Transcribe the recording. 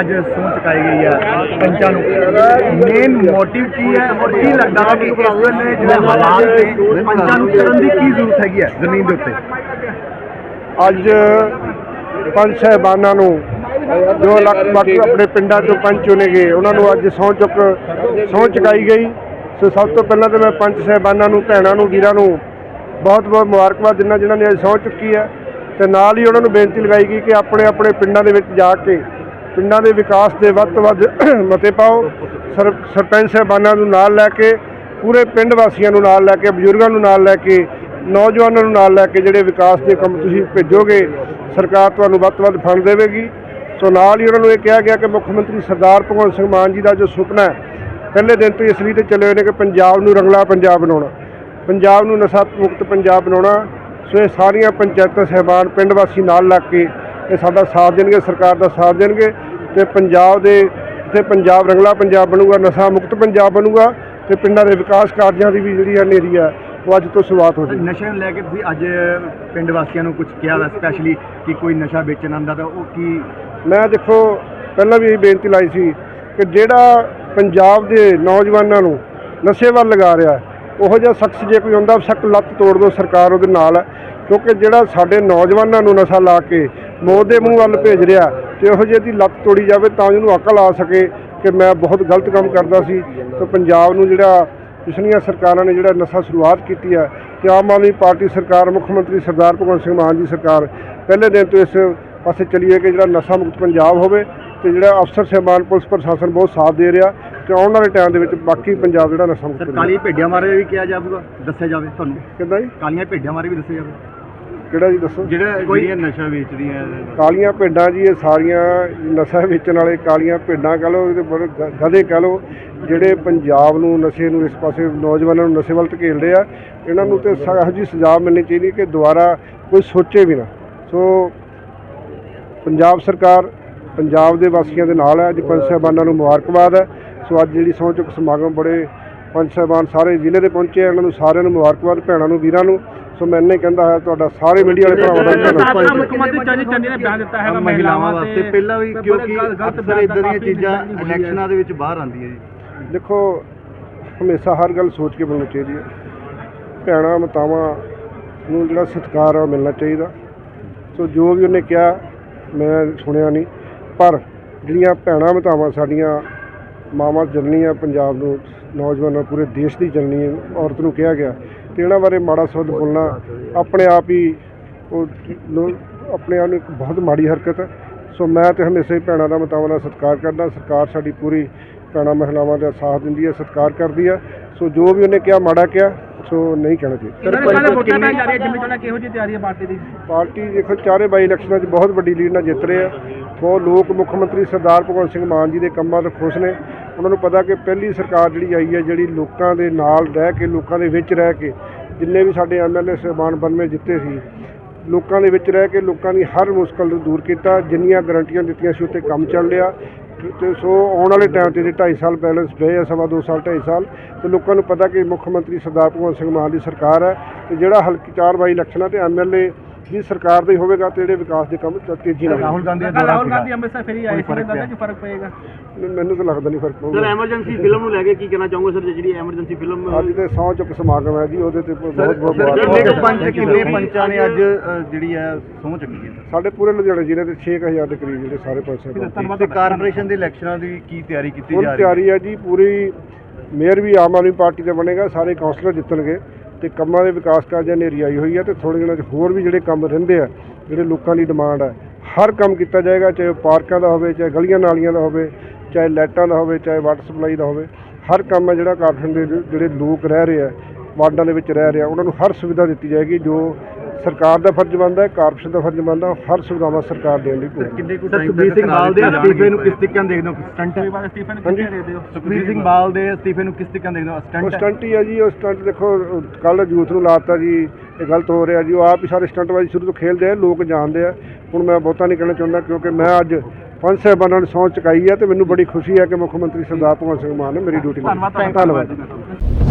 ਅੱਜ ਸਹੁੰ ਚੁਕਾਈ ਗਈ ਹੈ ਪੰਚਾਂ ਨੂੰ। ਮੇਨ ਮੋਟਿਵ ਕੀ ਹੈ ਔਰ ਕੀ ਲੱਗਦਾ ਕਿ ਇਸ ਵੇਲੇ ਜਿਹੜੇ ਹਾਲਾਤ ਨੇ, ਪੰਚਾਂ ਨੂੰ ਕਰਨ ਦੀ ਕੀ ਜ਼ਰੂਰਤ ਹੈਗੀ ਹੈ ਜ਼ਮੀਨ ਦੇ ਉੱਤੇ? ਅੱਜ ਪੰਜ ਸਾਹਿਬਾਨਾਂ ਨੂੰ ਜੋ ਲੱਖ ਲਗਭਗ ਆਪਣੇ ਪਿੰਡਾਂ ਤੋਂ ਪੰਚ ਚੁਣੇ ਗਏ, ਉਹਨਾਂ ਨੂੰ ਅੱਜ ਸਹੁੰ ਚੁੱਕ, ਸਹੁੰ ਚੁਕਾਈ ਗਈ। ਸੋ ਸਭ ਤੋਂ ਪਹਿਲਾਂ ਤਾਂ ਮੈਂ ਪੰਜ ਸਾਹਿਬਾਨਾਂ ਨੂੰ, ਭੈਣਾਂ ਨੂੰ, ਵੀਰਾਂ ਨੂੰ ਬਹੁਤ ਬਹੁਤ ਮੁਬਾਰਕਬਾਦ ਦਿੰਦਾ, ਜਿਨ੍ਹਾਂ ਨੇ ਅੱਜ ਸਹੁੰ ਚੁੱਕੀ ਹੈ। ਤੇ ਨਾਲ ਹੀ ਉਹਨਾਂ ਨੂੰ ਬੇਨਤੀ ਲਗਾਈ ਗਈ ਕਿ ਆਪਣੇ ਆਪਣੇ ਪਿੰਡਾਂ ਦੇ ਵਿੱਚ ਜਾ ਕੇ ਪਿੰਡਾਂ ਦੇ ਵਿਕਾਸ ਦੇ ਵੱਧ ਤੋਂ ਵੱਧ ਮਤੇ ਪਾਓ। ਸਰ, ਸਰਪੰਚ ਸਾਹਿਬਾਨਾਂ ਨੂੰ ਨਾਲ ਲੈ ਕੇ, ਪੂਰੇ ਪਿੰਡ ਵਾਸੀਆਂ ਨੂੰ ਨਾਲ ਲੈ ਕੇ, ਬਜ਼ੁਰਗਾਂ ਨੂੰ ਨਾਲ ਲੈ ਕੇ, ਨੌਜਵਾਨਾਂ ਨੂੰ ਨਾਲ ਲੈ ਕੇ ਜਿਹੜੇ ਵਿਕਾਸ ਦੇ ਕੰਮ ਤੁਸੀਂ ਭੇਜੋਗੇ, ਸਰਕਾਰ ਤੁਹਾਨੂੰ ਵੱਧ ਤੋਂ ਵੱਧ ਫੰਡ ਦੇਵੇਗੀ। ਸੋ ਨਾਲ ਹੀ ਉਹਨਾਂ ਨੂੰ ਇਹ ਕਿਹਾ ਗਿਆ ਕਿ ਮੁੱਖ ਮੰਤਰੀ ਸਰਦਾਰ ਭਗਵੰਤ ਸਿੰਘ ਮਾਨ ਜੀ ਦਾ ਜੋ ਸੁਪਨਾ ਹੈ, ਪਹਿਲੇ ਦਿਨ ਤੋਂ ਇਸ ਲਈ ਤੇ ਚੱਲੇ ਹੋਏ ਨੇ ਕਿ ਪੰਜਾਬ ਨੂੰ ਰੰਗਲਾ ਪੰਜਾਬ ਬਣਾਉਣਾ। ਪੰਜਾਬ ਨੂੰ ਨਸ਼ਾ ਮੁਕਤ ਪੰਜਾਬ ਬਣਾਉਣਾ। ਸੋ ਇਹ ਸਾਰੀਆਂ ਪੰਚਾਇਤਾਂ, ਸਹਿਬਾਨ, ਪਿੰਡ ਵਾਸੀ ਨਾਲ ਲੱਗ ਕੇ ਇਹ ਸਾਡਾ ਸਾਥ ਦੇਣਗੇ ਸਰਕਾਰ ਦਾ ਸਾਥ ਦੇਣਗੇ ਤੇ ਪੰਜਾਬ ਦੇ ਜਿੱਥੇ ਪੰਜਾਬ ਰੰਗਲਾ ਪੰਜਾਬ ਬਣੂਗਾ ਨਸ਼ਾ ਮੁਕਤ ਪੰਜਾਬ ਬਣੂਗਾ ਤੇ ਪਿੰਡਾਂ ਦੇ ਵਿਕਾਸ ਕਾਰਜਾਂ ਦੀ ਵੀ ਜਿਹੜੀ ਹਨੇਰੀ ਹੈ ਉਹ ਅੱਜ ਤੋਂ ਸ਼ੁਰੂਆਤ ਹੋ ਜਾਏਗੀ ਨਸ਼ੇ ਨੂੰ ਲੈ ਕੇ ਤੁਸੀਂ ਅੱਜ ਪਿੰਡ ਵਾਸੀਆਂ ਨੂੰ ਕੁਝ ਕਿਹਾ ਵਾ ਸਪੈਸ਼ਲੀ ਕਿ ਕੋਈ ਨਸ਼ਾ ਵੇਚਣ ਆਂਦਾ ਤਾਂ ਉਹ ਕੀ ਮੈਂ ਦੇਖੋ ਪਹਿਲਾਂ ਵੀ ਇਹ ਬੇਨਤੀ ਲਾਈ ਸੀ ਕਿ ਜਿਹੜਾ ਪੰਜਾਬ ਦੇ ਨੌਜਵਾਨਾਂ ਨੂੰ ਨਸ਼ੇ ਵੱਲ ਲਗਾ ਰਿਹਾ ਹੈ, ਉਹੋ ਜਿਹਾ ਸ਼ਖਸ ਜੇ ਕੋਈ ਹੁੰਦਾ ਸਖਤ ਲੱਤ ਤੋੜ ਦੋ ਸਰਕਾਰ ਉਹਦੇ ਨਾਲ ਕਿਉਂਕਿ ਜਿਹੜਾ ਸਾਡੇ ਨੌਜਵਾਨਾਂ ਨੂੰ ਨਸ਼ਾ ਲਾ ਕੇ ਮੌਤ ਦੇ ਮੂੰਹ ਵੱਲ ਭੇਜ ਰਿਹਾ ਤੇ ਉਹੋ ਜਿਹੀ ਦੀ ਲੱਤ ਤੋੜੀ ਜਾਵੇ ਤਾਂ ਜਿਹਨੂੰ ਅਕਲ ਆ ਸਕੇ ਕਿ ਮੈਂ ਬਹੁਤ ਗਲਤ ਕੰਮ ਕਰਦਾ ਸੀ। ਤੇ ਪੰਜਾਬ ਨੂੰ ਜਿਹੜਾ ਪਿਛਲੀਆਂ ਸਰਕਾਰਾਂ ਨੇ ਜਿਹੜਾ ਨਸ਼ਾ ਸ਼ੁਰੂਆਤ ਕੀਤੀ ਹੈ ਤੇ ਆਮ ਆਦਮੀ ਪਾਰਟੀ ਸਰਕਾਰ ਮੁੱਖ ਮੰਤਰੀ ਸਰਦਾਰ ਭਗਵੰਤ ਸਿੰਘ ਮਾਨ ਜੀ ਸਰਕਾਰ ਪਹਿਲੇ ਦਿਨ ਤੋਂ ਇਸ ਪਾਸੇ ਚੱਲੀਏ ਕਿ ਜਿਹੜਾ ਨਸ਼ਾ ਮੁਕਤ ਪੰਜਾਬ ਹੋਵੇ ਤੇ ਜਿਹੜਾ ਅਫਸਰ ਸਹਿਬਾਨ ਪੁਲਿਸ ਪ੍ਰਸ਼ਾਸਨ ਬਹੁਤ ਸਾਥ ਦੇ ਰਿਹਾ ਤੇ ਆਉਣ ਵਾਲੇ ਟਾਈਮ ਦੇ ਵਿੱਚ ਬਾਕੀ ਪੰਜਾਬ ਜਿਹੜਾ ਨਸ਼ਾ ਮੁਕਤ ਕਾਲੀਆਂ ਭੇਡਾਂ ਬਾਰੇ ਵੀ ਕਿਹਾ ਜਾਊਗਾ ਦੱਸਿਆ ਜਾਵੇ ਤੁਹਾਨੂੰ। ਕਿੱਦਾਂ ਜੀ? ਕਾਲੀਆਂ ਭੇਡਾਂ ਬਾਰੇ ਵੀ ਦੱਸਿਆ ਜਾਵੇ। ਕਿਹੜਾ ਜੀ ਦੱਸੋ? ਜਿਹੜਾ ਜਿਹੜੀਆਂ ਨਸ਼ਾ ਵੇਚਦੀਆਂ ਕਾਲੀਆਂ ਭੇਡਾਂ ਜੀ ਇਹ ਸਾਰੀਆਂ ਨਸ਼ਾ ਵੇਚਣ ਵਾਲੇ ਕਾਲੀਆਂ ਭੇਡਾਂ ਕਹ ਲਓ ਇਹਦੇ ਬੜੇ ਗ- ਗਧੇ ਕਹ ਲਓ ਜਿਹੜੇ ਪੰਜਾਬ ਨੂੰ ਨਸ਼ੇ ਨੂੰ ਇਸ ਪਾਸੇ ਨੌਜਵਾਨਾਂ ਨੂੰ ਨਸ਼ੇ ਵੱਲ ਧਕੇਲਦੇ ਆ ਇਹਨਾਂ ਨੂੰ ਤੇ ਸ- ਇਹੋ ਜਿਹੀ ਸਜ਼ਾ ਮਿਲਣੀ ਚਾਹੀਦੀ ਕਿ ਦੁਬਾਰਾ ਕੋਈ ਸੋਚੇ ਵੀ ਨਾ। ਸੋ ਪੰਜਾਬ ਸਰਕਾਰ ਪੰਜਾਬ ਦੇ ਵਾਸੀਆਂ ਦੇ ਨਾਲ ਹੈ ਅੱਜ ਪੰਜ ਸਾਹਿਬਾਨਾਂ ਨੂੰ ਮੁਬਾਰਕਬਾਦ ਹੈ। ਸੋ ਅੱਜ ਜਿਹੜੀ ਸਹੁੰ ਚੁੱਕ ਸਮਾਗਮ ਬੜੇ ਪੰਜ ਸਾਹਿਬਾਨ ਸਾਰੇ ਜ਼ਿਲ੍ਹੇ ਦੇ ਪਹੁੰਚੇ ਆ ਇਹਨਾਂ ਨੂੰ ਸਾਰਿਆਂ ਨੂੰ ਮੁਬਾਰਕਬਾਦ ਭੈਣਾਂ ਨੂੰ ਵੀਰਾਂ ਨੂੰ। ਸੋ ਮੈਂ ਇੰਨਾ ਹੀ ਕਹਿੰਦਾ ਹੈ ਤੁਹਾਡਾ ਸਾਰੇ ਮੀਡੀਆ ਵਾਲੇ ਭਰਾਵਾਂ ਦਾ ਧੰਨਵਾਦ। ਸਾਬਕਾ ਮੁੱਖ ਮੰਤਰੀ ਚੰਨੀ ਚੰਨੀ ਨੇ ਬਿਆਨ ਦਿੱਤਾ ਹੈਗਾ ਮਹਿਲਾਵਾਂ ਵਾਸਤੇ ਪਹਿਲਾਂ ਵੀ ਕਿਉਂਕਿ ਅਕਸਰ ਇਦਾਂ ਦੀਆਂ ਚੀਜ਼ਾਂ। ਇਲੈਕਸ਼ਨਾਂ ਦੇ ਵਿੱਚ ਬਾਹਰ ਆਉਂਦੀਆਂ ਜੀ। ਦੇਖੋ ਹਮੇਸ਼ਾ ਹਰ ਗੱਲ ਸੋਚ ਕੇ ਬੋਲਣੀ ਚਾਹੀਦੀ ਹੈ। ਭੈਣਾਂ ਮਤਾਵਾਂ ਨੂੰ ਜਿਹੜਾ ਸਤਿਕਾਰ ਆ ਉਹ ਮਿਲਣਾ ਚਾਹੀਦਾ। ਸੋ ਜੋ ਵੀ ਉਹਨੇ ਕਿਹਾ ਮੈਂ ਸੁਣਿਆ ਨਹੀਂ। ਪਰ ਜਿਹੜੀਆਂ ਭੈਣਾਂ ਮਤਾਵਾਂ ਸਾਡੀਆਂ ਮਾਵਾਂ ਜਨਨੀਆਂ ਪੰਜਾਬ ਨੂੰ ਨੌਜਵਾਨਾਂ ਪੂਰੇ ਦੇਸ਼ ਦੀ ਜਨਨੀ ਹੈ, ਔਰਤ ਨੂੰ ਕਿਹਾ ਗਿਆ ਤੇ ਇਹਨਾਂ ਬਾਰੇ ਮਾੜਾ ਸ਼ਬਦ ਬੋਲਣਾ ਆਪਣੇ ਆਪ ਹੀ ਉਹ ਆਪਣੇ ਆਪ ਨੂੰ ਇੱਕ ਬਹੁਤ ਮਾੜੀ ਹਰਕਤ ਹੈ। ਸੋ ਮੈਂ ਤੇ ਹਮੇਸ਼ਾ ਹੀ ਭੈਣਾਂ ਦਾ ਮਤਾਵਾਂ ਦਾ ਸਤਿਕਾਰ ਕਰਦਾ ਸਰਕਾਰ ਸਾਡੀ ਪੂਰੀ ਭੈਣਾਂ ਮਹਿਲਾਵਾਂ ਦਾ ਸਾਥ ਦਿੰਦੀ ਹੈ ਸਤਿਕਾਰ ਕਰਦੀ ਹੈ। ਸੋ ਜੋ ਵੀ ਉਹਨੇ ਕਿਹਾ ਮਾੜਾ ਕਿਹਾ ਸੋ ਨਹੀਂ ਕਹਿਣਾ ਚਾਹੀਦਾ। ਪਾਰਟੀ ਦੇਖੋ ਚਾਰੇ ਬਾਈ ਇਲੈਕਸ਼ਨਾਂ 'ਚ ਬਹੁਤ ਵੱਡੀ ਲੀਡ ਨਾਲ ਜਿੱਤ ਰਹੇ ਆ। ਬਹੁਤ ਲੋਕ ਮੁੱਖ ਮੰਤਰੀ ਸਰਦਾਰ ਭਗਵੰਤ ਸਿੰਘ ਮਾਨ ਜੀ ਦੇ ਕੰਮਾਂ ਤੋਂ ਖੁਸ਼ ਨੇ। ਉਹਨਾਂ ਨੂੰ ਪਤਾ ਕਿ ਪਹਿਲੀ ਸਰਕਾਰ ਜਿਹੜੀ ਆਈ ਹੈ ਜਿਹੜੀ ਲੋਕਾਂ ਦੇ ਨਾਲ ਰਹਿ ਕੇ ਲੋਕਾਂ ਦੇ ਵਿੱਚ ਰਹਿ ਕੇ ਜਿੰਨੇ ਵੀ ਸਾਡੇ ਐਮਐਲਏ ਸਹਿਬਾਨ ਬੰਨਵੇਂ ਜਿੱਤੇ ਸੀ, ਲੋਕਾਂ ਦੇ ਵਿੱਚ ਰਹਿ ਕੇ ਲੋਕਾਂ ਦੀ ਹਰ ਮੁਸ਼ਕਲ ਨੂੰ ਦੂਰ ਕੀਤਾ, ਜਿੰਨੀਆਂ ਗਰੰਟੀਆਂ ਦਿੱਤੀਆਂ ਸੀ ਉੱਤੇ ਕੰਮ ਚੱਲ ਰਿਹਾ। ਤੇ- ਸੋ ਆਉਣ ਵਾਲੇ ਟਾਈਮ ਤੇ ਜਿਹੜੇ 2.5 ਸਾਲ ਬੈਲੈਂਸ ਪਏ ਆ, ਸਵਾ ਦੋ ਸਾਲ 2.5 ਸਾਲ, ਤੇ ਲੋਕਾਂ ਨੂੰ ਪਤਾ ਕਿ ਮੁੱਖ ਮੰਤਰੀ ਸਰਦਾਰ ਭਗਵੰਤ ਸਿੰਘ ਮਾਨ ਦੀ ਸਰਕਾਰ ਹੈ, ਤੇ ਜਿਹੜਾ ਹਲਕੀ ਚਾਰ ਬਾਈ ਇਲੈਕਸ਼ਨਾਂ ਤੇ ਐਮਐਲਏ ਦੀ ਸਰਕਾਰ ਦਾ ਹੀ ਹੋਵੇਗਾ ਤੇ ਜਿਹੜੇ ਵਿਕਾਸ ਦੇ ਕੰਮ ਤੇਜ਼ੀ ਨਾਲ ਰਾਹੁਲ ਗਾਂਧੀ ਦਾ ਦੌਰਾ ਰਾਹੁਲ ਗਾਂਧੀ ਅੰਮ੍ਰਿਤਸਰ ਫੇਰੀ ਆਏ ਸੀ ਲੱਗਦਾ ਕਿ ਫ਼ਰਕ ਪਏਗਾ। ਹੋਣਗੇ। ਮੈਨੂੰ ਤਾਂ ਲੱਗਦਾ ਨਹੀਂ ਫ਼ਰਕ ਸਰ ਪਊਗਾ ਐਮਰਜੈਂਸੀ ਫਿਲਮ ਨੂੰ ਲੈ ਕੇ ਕੀ ਕਹਿਣਾ ਚਾਹੋਗੇ ਸਰ ਜਿਹੜੀ ਐਮਰਜੈਂਸੀ ਫਿਲਮ ਅੱਜ ਦੇ ਸੌ ਚੁੱਕ ਸਮਾਗਮ ਹੈ ਜੀ ਉਹਦੇ ਤੇ ਬਹੁਤ ਬਹੁਤ ਸਰ ਕਿੰਨੇ ਕੁ ਪੰਚ ਕਿੰਨੇ ਪੰਚਾਂ ਨੇ ਅੱਜ ਅ, ਜਿਹੜੀ ਹੈ ਸਹੁੰ ਚੱਕੀ ਹੈ? ਸਾਡੇ ਪੂਰੇ ਲੁਧਿਆਣਾ ਜ਼ਿਲ੍ਹੇ ਦੇ 6000 ਦੇ ਕਰੀਬ ਜਿਹੜੇ ਸਾਰੇ ਪਾਸੇ ਤੇ ਕਾਰਪੋਰੇਸ਼ਨ ਦੇ ਇਲੈਕਸ਼ਨਾਂ ਦੀ ਕੀ ਤਿਆਰੀ ਕੀਤੀ ਹੁਣ ਜਾ ਰਹੀ ਹੈ? ਤਿਆਰੀ ਹੈ ਜੀ ਪੂਰੀ ਮੇਅਰ ਵੀ ਆਮ ਆਦਮੀ ਪਾਰਟੀ ਦਾ ਬਣੇਗਾ ਸਾਰੇ ਕਾਉਂਸਲਰ ਜਿੱਤਣਗੇ। ਤੇ ਕੰਮਾਂ ਦੇ ਵਿਕਾਸ ਕਾਰਜਾਂ ਨੇ ਆਈ ਹੋਈ ਹੈ ਤੇ ਥੋੜੇ ਦਿਨਾਂ 'ਚ ਹੋਰ ਵੀ ਜਿਹੜੇ ਕੰਮ ਰਹਿੰਦੇ ਆ, ਜਿਹੜੇ ਲੋਕਾਂ ਦੀ ਡਿਮਾਂਡ ਹੈ ਹਰ ਕੰਮ ਕੀਤਾ ਜਾਏਗਾ, ਚਾਹੇ ਉਹ ਪਾਰਕਾਂ ਦਾ ਹੋਵੇ, ਚਾਹੇ ਗਲੀਆਂ ਨਾਲੀਆਂ ਦਾ ਹੋਵੇ, ਚਾਹੇ ਲਾਈਟਾਂ ਦਾ ਹੋਵੇ, ਚਾਹੇ ਵਾਟਰ ਸਪਲਾਈ ਦਾ ਹੋਵੇ, ਹਰ ਕੰਮ ਹੈ ਜਿਹੜਾ ਕਾਰਖਾਨੇ ਦੇ ਜਿਹੜੇ ਲੋਕ ਰਹਿ ਰਹੇ ਆ, ਵਾਰਡਾਂ ਦੇ ਵਿੱਚ ਰਹਿ ਰਹੇ ਆ, ਉਹਨਾਂ ਨੂੰ ਹਰ ਸੁਵਿਧਾ ਦਿੱਤੀ ਜਾਏਗੀ ਜੋ ਸਰਕਾਰ ਦਾ ਫਰਜ਼ ਬਣਦਾ ਹੈ ਕਾਰਪੋਰੇਸ਼ਨ ਦਾ ਫਰਜ਼ ਬਣਦਾ ਹਰ ਸੁਵਿਧਾਵਾਂ ਸਰਕਾਰ ਦੇਣ ਦੀ ਪੂਰੀ ਕਿੰਨੇ ਕੁ ਸੁਖਬੀਰ ਸਿੰਘ ਬਾਲ ਦੇ ਅਸਤੀਫੇ ਨੂੰ ਕਿਸ ਤਰੀਕੇ ਨਾਲ ਦੇਖਦੇ ਹੋ? ਸਟੰਟ ਕੋਈ ਬਾਤ ਸਟੀਫਨ ਨੂੰ ਕਿੱਥੇ ਦੇ ਦਿਓ ਸੁਖਬੀਰ ਸਿੰਘ ਬਾਲ। ਦੇ ਅਸਤੀਫੇ ਨੂੰ ਕਿਸ ਤਰੀਕੇ ਨਾਲ ਦੇਖਦੇ ਹੋ? ਉਹ ਸਟੰਟ ਸਟੰਟ ਹੀ ਆ ਜੀ ਉਹ ਸਟੰਟ ਦੇਖੋ ਕੱਲ ਯੂਥ ਨੂੰ ਲਾਤਾ ਜੀ ਇਹ ਗਲਤ ਹੋ ਰਿਹਾ ਜੀ ਉਹ ਆਪ ਹੀ ਸਾਰੇ ਸਟੰਟਬਾਜ਼ੀ ਸ਼ੁਰੂ ਤੋਂ ਖੇਲਦੇ ਆ ਲੋਕ ਜਾਣਦੇ ਆ। ਹੁਣ ਮੈਂ ਬਹੁਤਾ ਨਹੀਂ ਕਹਿਣਾ ਚਾਹੁੰਦਾ ਕਿਉਂਕਿ ਮੈਂ ਅੱਜ ਪੰਜ ਸਾਹਿਬਾਨਾਂ ਨੂੰ ਸਹੁੰ ਚੁਕਾਈ ਹੈ ਤੇ ਮੈਨੂੰ ਬੜੀ ਖੁਸ਼ੀ ਹੈ ਕਿ ਮੁੱਖ ਮੰਤਰੀ ਸਰਦਾਰ ਭਗਵੰਤ ਸਿੰਘ ਮਾਨ ਨੇ ਮੇਰੀ ਡਿਊਟੀ ਲਈ। ਧੰਨਵਾਦ। ਧੰਨਵਾਦ।